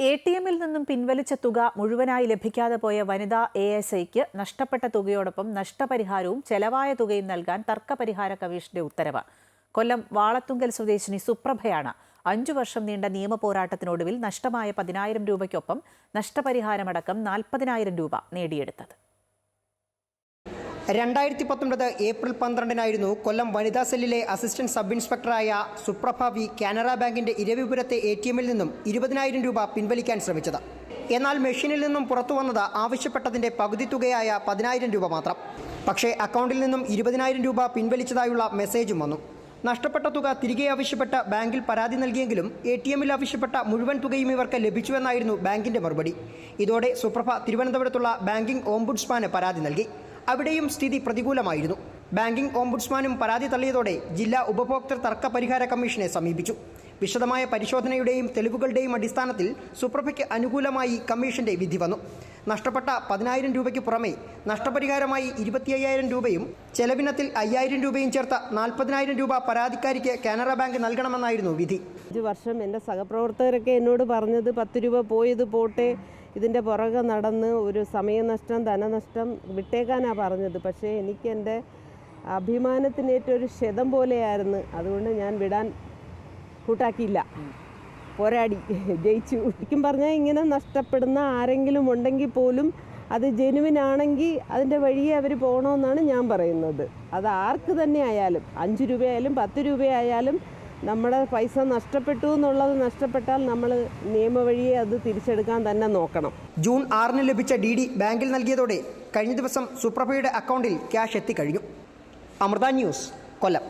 A T എമ്മിൽ നിന്നും പിൻവലിച്ച തുക മുഴുവനായി ലഭിക്കാതെ പോയ വനിതാ എ എസ് ഐക്ക് നഷ്ടപ്പെട്ട തുകയോടൊപ്പം നഷ്ടപരിഹാരവും ചെലവായ തുകയും നൽകാൻ തർക്കപരിഹാര കമ്മീഷന്റെ ഉത്തരവ്. കൊല്ലം വാളത്തുങ്കൽ സ്വദേശിനി സുപ്രഭയാണ് അഞ്ചു വർഷം നീണ്ട നിയമ പോരാട്ടത്തിനൊടുവിൽ നഷ്ടമായ പതിനായിരം രൂപയ്ക്കൊപ്പം നഷ്ടപരിഹാരമടക്കം നാൽപ്പതിനായിരം രൂപ നേടിയെടുത്തത്. രണ്ടായിരത്തി പത്തൊൻപത് ഏപ്രിൽ പന്ത്രണ്ടിനായിരുന്നു കൊല്ലം വനിതാ സെല്ലിലെ അസിസ്റ്റന്റ് സബ് ഇൻസ്പെക്ടറായ സുപ്രഭാവി കാനറ ബാങ്കിന്റെ ഇരവിപുരത്തെ എ ടി എമ്മിൽ നിന്നും ഇരുപതിനായിരം രൂപ പിൻവലിക്കാൻ ശ്രമിച്ചത്. എന്നാൽ മെഷീനിൽ നിന്നും പുറത്തു വന്നത് ആവശ്യപ്പെട്ടതിന്റെ പകുതി തുകയായ പതിനായിരം രൂപ മാത്രം. പക്ഷേ അക്കൗണ്ടിൽ നിന്നും ഇരുപതിനായിരം രൂപ പിൻവലിച്ചതായുള്ള മെസ്സേജും വന്നു. നഷ്ടപ്പെട്ട തുക തിരികെ ആവശ്യപ്പെട്ട ബാങ്കിൽ പരാതി നൽകിയെങ്കിലും എ ടി എമ്മിൽ ആവശ്യപ്പെട്ട മുഴുവൻ തുകയും ഇവർക്ക് ലഭിച്ചുവെന്നായിരുന്നു ബാങ്കിന്റെ മറുപടി. ഇതോടെ സുപ്രഭ തിരുവനന്തപുരത്തുള്ള ബാങ്കിംഗ് ഓംബുഡ്സ്മാന് പരാതി നൽകി. അവിടെയും സ്ഥിതി പ്രതികൂലമായിരുന്നു. ബാങ്കിംഗ് ഓംബുഡ്സ്മാനും പരാതി തള്ളിയതോടെ ജില്ലാ ഉപഭോക്തൃ തർക്ക പരിഹാര കമ്മീഷനെ സമീപിച്ചു. വിശദമായ പരിശോധനയുടെയും തെളിവുകളുടെയും അടിസ്ഥാനത്തിൽ സുപ്രഭയ്ക്ക് അനുകൂലമായി കമ്മീഷന്റെ വിധി വന്നു. നഷ്ടപ്പെട്ട പതിനായിരം രൂപയ്ക്ക് പുറമെ നഷ്ടപരിഹാരമായി ഇരുപത്തി അയ്യായിരം രൂപയും ചെലവിനത്തിൽ അയ്യായിരം രൂപയും ചേർത്ത നാൽപ്പതിനായിരം രൂപ പരാതിക്കാരിക്ക് കാനറ ബാങ്ക് നൽകണമെന്നായിരുന്നു വിധി. അഞ്ച് വർഷം എന്റെ സഹപ്രവർത്തകരൊക്കെ എന്നോട് പറഞ്ഞത് പത്ത് രൂപ പോയത് പോട്ടെ. ഇതിന്റെ പുറകെ നടന്ന് ഒരു സമയനഷ്ടം ധനനഷ്ടം വിട്ടേക്കാനാണ് പറഞ്ഞത്. പക്ഷേ എനിക്ക് എന്റെ അഭിമാനത്തിനേറ്റൊരു ക്ഷതം പോലെയായിരുന്നു. അതുകൊണ്ട് ഞാൻ വിടാൻ കൂട്ടാക്കിയില്ല. പോരാടി. ജയിച്ചു. ശരിക്കും പറഞ്ഞാൽ ഇങ്ങനെ നഷ്ടപ്പെടുന്ന ആരെങ്കിലും ഉണ്ടെങ്കിൽ പോലും അത് ജെനുവിൻ ആണെങ്കിൽ അതിന്റെ വഴിയെ അവർ പോകണമെന്നാണ് ഞാൻ പറയുന്നത്. അത് ആർക്ക് തന്നെ ആയാലും അഞ്ച് രൂപയായാലും പത്ത് രൂപയായാലും നമ്മുടെ പൈസ നഷ്ടപ്പെട്ടു എന്നുള്ളത് നഷ്ടപ്പെട്ടാൽ നമ്മൾ നിയമവഴിയെ അത് തിരിച്ചെടുക്കാൻ തന്നെ നോക്കണം. ജൂൺ ആറിന് ലഭിച്ച ഡി ഡി ബാങ്കിൽ നൽകിയതോടെ കഴിഞ്ഞ ദിവസം സുപ്രഭയുടെ അക്കൗണ്ടിൽ ക്യാഷ് എത്തിക്കഴിഞ്ഞു. അമൃത ന്യൂസ് കൊല്ലം.